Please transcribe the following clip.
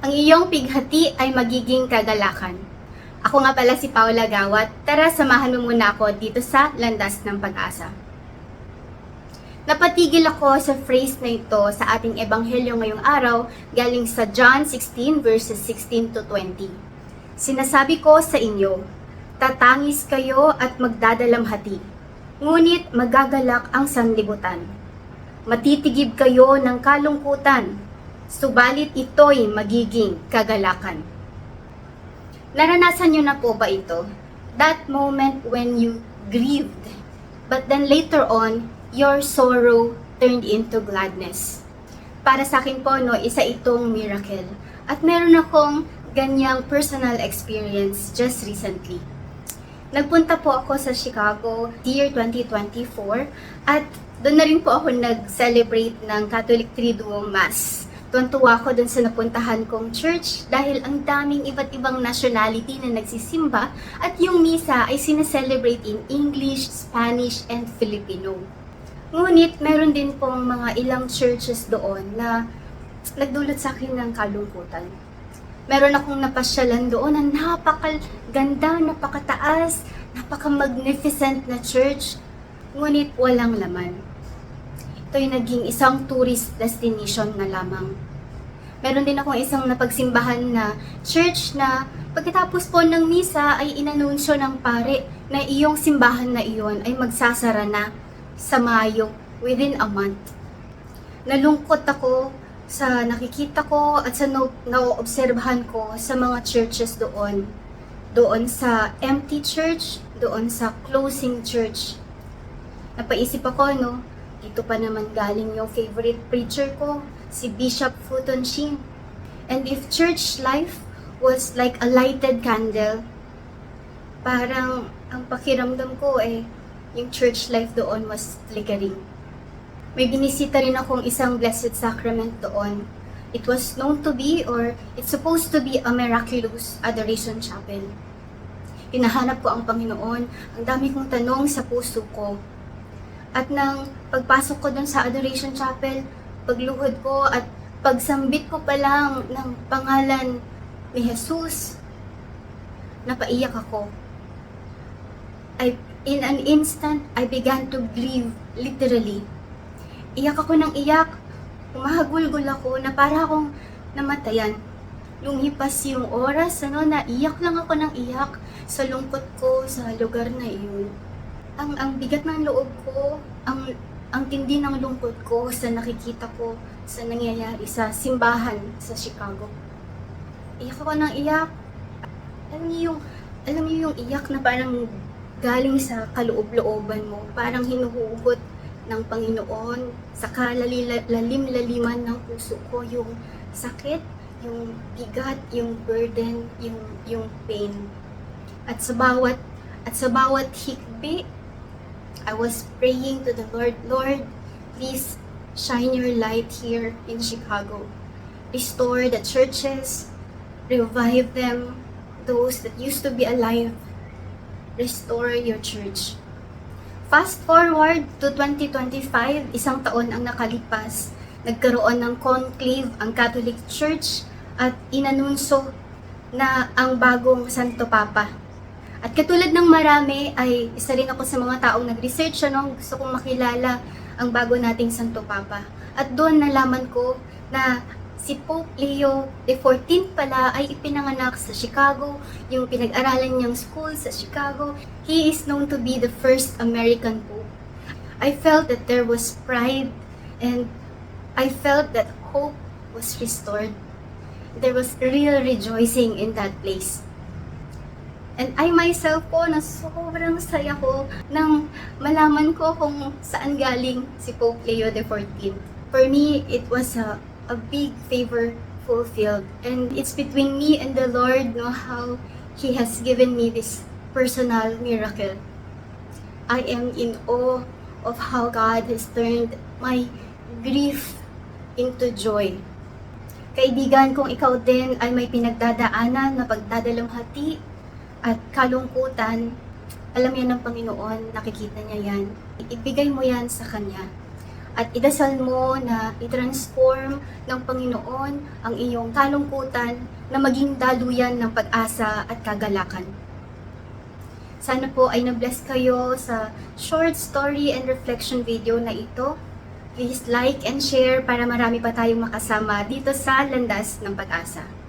Ang iyong pighati ay magiging kagalakan. Ako nga pala si Paula Gawat. Tara, samahan mo muna ako dito sa Landas ng Pag-asa. Napatigil ako sa phrase na ito sa ating ebanghelyo ngayong araw galing sa John 16 verses 16 to 20. Sinasabi ko sa inyo, tatangis kayo at magdadalamhati, ngunit magagalak ang sanlibutan. Matitigib kayo ng kalungkutan, subalit ito'y magiging kagalakan. Naranasan nyo na po ba ito? That moment when you grieved, but then later on, your sorrow turned into gladness. Para sa akin po, no, isa itong miracle. At meron akong ganyang personal experience just recently. Nagpunta po ako sa Chicago year 2024 at doon na rin po ako nag-celebrate ng Catholic Triduum Mass. Tuwan-tuwa ako doon sa napuntahan kong church dahil ang daming iba't ibang nationality na nagsisimba at yung misa ay sineselebrate in English, Spanish, and Filipino. Ngunit meron din pong mga ilang churches doon na nagdulot sa akin ng kalungkutan. Meron akong napasyalan doon na napakaganda, napakataas, napaka-magnificent na church. Ngunit walang laman. Ito'y naging isang tourist destination na lamang. Meron din akong isang napagsimbahan na church na pagkatapos po ng misa ay inanunsyo ng pare na iyong simbahan na iyon ay magsasara na sa Mayo within a month. Nalungkot ako sa nakikita ko at sa naoobserbahan ko sa mga churches doon. Doon sa empty church, doon sa closing church. Napaisip ako, no, dito pa naman galing yung favorite preacher ko, si Bishop Futon Shin. And if church life was like a lighted candle, parang ang pakiramdam ko eh, yung church life doon was flickering. May binisita rin akong isang Blessed Sacrament doon. It was known to be or it's supposed to be a miraculous adoration chapel. Hinahanap ko ang Panginoon. Ang dami kong tanong sa puso ko. At nang pagpasok ko dun sa adoration chapel, pagluhod ko at pagsambit ko pa lang ng pangalan ni Jesus, napaiyak ako. I, in an instant, I began to grieve, literally. Iyak ako ng iyak. Umahagulgol ako na para akong namatayan. Lumipas yung oras, ano, naiyak lang ako ng iyak sa lungkot ko sa lugar na iyon. Ang, ang bigat ng loob ko, ang, ang tindi ng lungkot ko sa nakikita ko sa nangyayari sa simbahan sa Chicago. Iyak ako ng iyak. Alam niyo yung, alam niyo yung iyak na parang galing sa kaloob-looban mo, parang hinuhugot ng Panginoon sa kalalim-laliman ng puso ko yung sakit, yung bigat, yung burden, yung yung pain. At sa bawat at sa bawat hikbi, I was praying to the Lord, Lord, please shine your light here in Chicago. Restore the churches, revive them, those that used to be alive. Restore your church. Fast forward to 2025, isang taon ang nakalipas. Nagkaroon ng conclave ang Catholic Church at inanunso na ang bagong Santo Papa. At katulad ng marami ay isa rin ako sa mga taong nag-research ano, gusto kong makilala ang bago nating Santo Papa. At doon nalaman ko na si Pope Leo XIV pala ay ipinanganak sa Chicago, yung pinag-aralan niyang school sa Chicago. He is known to be the first American Pope. I felt that there was pride and I felt that hope was restored. There was real rejoicing in that place. And I myself po, na sobrang saya ko nang malaman ko kung saan galing si Pope Leo XIV. For me, it was a, a big favor fulfilled. And it's between me and the Lord no, how He has given me this personal miracle. I am in awe of how God has turned my grief into joy. Kaibigan, kung ikaw din ay may pinagdadaanan na pagdadalamhati at kalungkutan, alam yan ng Panginoon, nakikita niya yan. Ibigay mo yan sa Kanya. at idasal mo na i-transform ng Panginoon ang iyong kalungkutan na maging daluyan ng pag-asa at kagalakan. Sana po ay na-bless kayo sa short story and reflection video na ito. Please like and share para marami pa tayong makasama dito sa Landas ng Pag-asa.